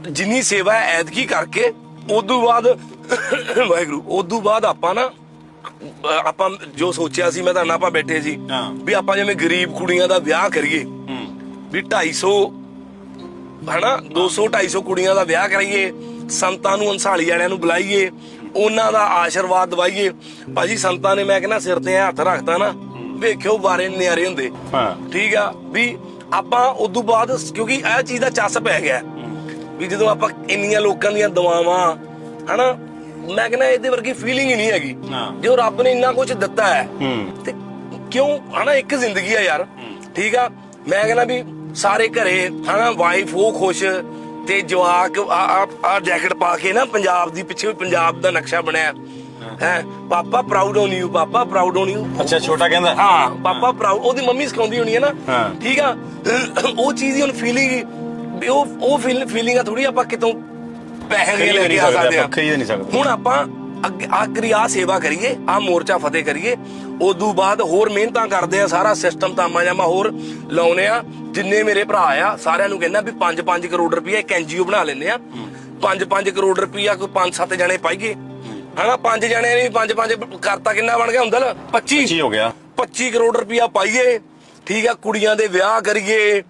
ਜਿੰਨੀ ਸੇਵਾ ਹੈ ਐਤਕੀ ਕਰਕੇ ਉਦੋਂ ਬਾਅਦ ਵਾਹਿਗੁਰੂ ਉਦੋਂ ਬਾਅਦ ਆਪਾਂ ਨਾ ਆਪਾਂ ਜੋ ਸੋਚਿਆ ਸੀ ਮੈਂ ਤਾਂ ਨਾ ਆਪਾਂ ਬੈਠੇ ਸੀ। ਵੀ ਆਪਾਂ ਜਿਵੇਂ ਗਰੀਬ ਕੁੜੀਆਂ ਦਾ ਵਿਆਹ ਕਰੀਏ ਵੀ 250 ਹਨਾ 200 250 ਕੁੜੀਆਂ ਦਾ ਵਿਆਹ ਕਰਾਈਏ ਸੰਤਾਂ ਨੂੰ ਅੰਸਾਲੀ ਵਾਲਿਆਂ ਨੂੰ ਬੁਲਾਈਏ ਉਹਨਾਂ ਦਾ ਆਸ਼ੀਰਵਾਦ ਦਵਾਈਏ। ਭਾਜੀ ਸੰਤਾਂ ਨੇ ਮੈਂ ਕਹਿੰਦਾ ਸਿਰ ਤੇ ਹੱਥ ਰੱਖਤਾ ਨਾ ਵੇਖਿਓ ਬਾਰੇ ਨਿਆਰੇ ਹੁੰਦੇ। ਹਾਂ। ਠੀਕ ਆ ਵੀ ਆਪਾਂ ਉਦੋਂ ਬਾਅਦ ਕਿਉਂਕਿ ਇਹ ਚੀਜ਼ ਦਾ ਚੱਸ ਪੈ ਗਿਆ। ਵੀ ਜਦੋਂ ਆਪਾਂ ਇੰਨੀਆਂ ਲੋਕਾਂ ਦੀਆਂ ਦੁਆਵਾਂ ਹਨਾ ਮੈਂ ਕਹਿੰਦਾ ਇਹਦੇ ਵਰਗੀ ਫੀਲਿੰਗ ਹੀ ਨਹੀਂ ਹੈਗੀ। ਹਾਂ। ਜੋ ਰੱਬ ਨੇ ਇੰਨਾ ਕੁਝ ਦਿੱਤਾ ਹੈ ਹੂੰ। ਤੇ ਕਿਉਂ ਹਨਾ ਇੱਕ ਜ਼ਿੰਦਗੀ ਆ ਯਾਰ। ਠੀਕ ਆ? ਮੈਂ ਕਹਿੰਦਾ ਵੀ ਸਾਰੇ ਘਰੇ ਹਨਾ ਵਾਈਫ ਉਹ ਖੁਸ਼ ਤੇ ਜਵਾਕ ਆ ਆ ਜੈਕਟ ਪਾ ਕੇ ਨਾ ਪੰਜਾਬ ਦੀ ਪਿੱਛੇ ਵੀ ਪੰਜਾਬ ਦਾ ਨਕਸ਼ਾ ਬਣਿਆ। ਹੈ। ਪਾਪਾ ਪ੍ਰਾਊਡ ਔਨ ਯੂ ਪਾਪਾ ਪ੍ਰਾਊਡ ਔਨ ਯੂ ਅੱਛਾ ਛੋਟਾ ਕਹਿੰਦਾ? ਹਾਂ ਪਾਪਾ ਪ੍ਰਾਊਡ ਉਹਦੀ ਮੰਮੀ ਸਿਖਾਉਂਦੀ ਹੋਣੀ ਹੈ ਨਾ। ਹਾਂ। ਠੀਕ ਆ? ਉਹ ਚੀਜ਼ ਦੀ ਹੁਣ ਫੀਲਿੰਗ ਉਹ ਉਹ ਫੀਲਿੰਗ ਥੋੜੀ ਆਪਾਂ ਕਿਤੋਂ ਪੈਸੇ ਦੇ ਲੈ ਕੇ ਆ ਸਕਦੇ ਆ। ਖਰੀਦ ਨਹੀਂ ਸਕਦੇ। ਹੁਣ ਆਪਾਂ ਆਖਰੀ ਆ ਸੇਵਾ ਕਰੀਏ ਆ ਮੋਰਚਾ ਫਤਿਹ ਕਰੀਏ ਉਦੋਂ ਬਾਅਦ ਹੋਰ ਮਿਹਨਤਾਂ ਕਰਦੇ ਆ ਸਾਰਾ ਸਿਸਟਮ ਤਾਮਾ ਜਾਮਾ ਹੋਰ ਲਾਉਨੇ ਆ। ਜਿੰਨੇ ਮੇਰੇ ਭਰਾ ਆ ਸਾਰਿਆਂ ਨੂੰ ਕਹਿੰਦਾ ਵੀ 5-5 ਕਰੋੜ ਰੁਪਏ ਇੱਕ ਐਨਜੀਓ ਬਣਾ ਲੈਂਦੇ ਆ। 5-5 ਕਰੋੜ ਰੁਪਇਆ ਕੋਈ 5-7 ਜਣੇ ਪਾਈਏ। ਹਨਾ ਪੰਜ ਜਣੇ ਨਹੀਂ 5-5 ਕਰਤਾ ਕਿੰਨਾ ਬਣ ਗਿਆ ਹੁੰਦਾ 25 ਕੀ ਹੋ ਗਿਆ। 25 ਕਰੋੜ ਰੁਪਇਆ ਪਾਈਏ। ਠੀਕ ਆ ਕੁੜੀਆਂ ਦੇ ਵਿਆਹ ਕਰੀਏ।